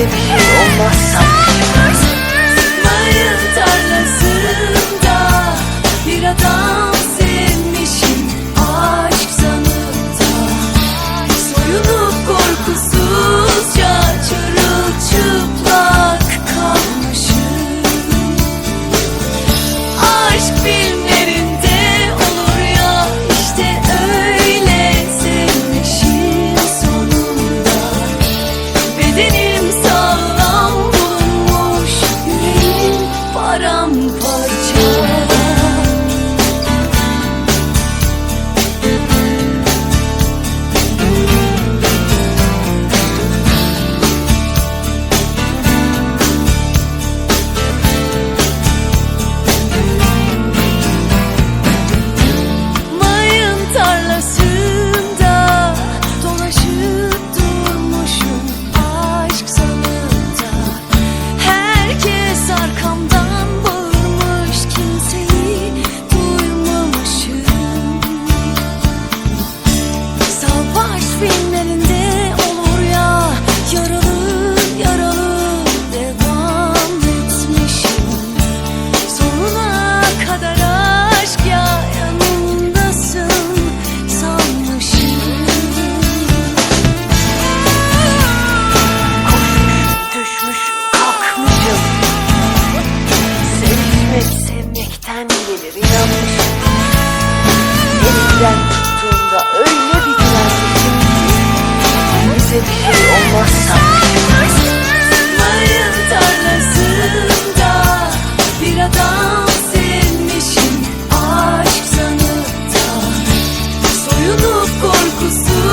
Bize bir unplugged Elinden tuttuğumda öyle bir güvensizlik ki Bize bir şey olmaz. Sanmıştım Mayın bir adam sevmişim Aşk sanıp da korkusu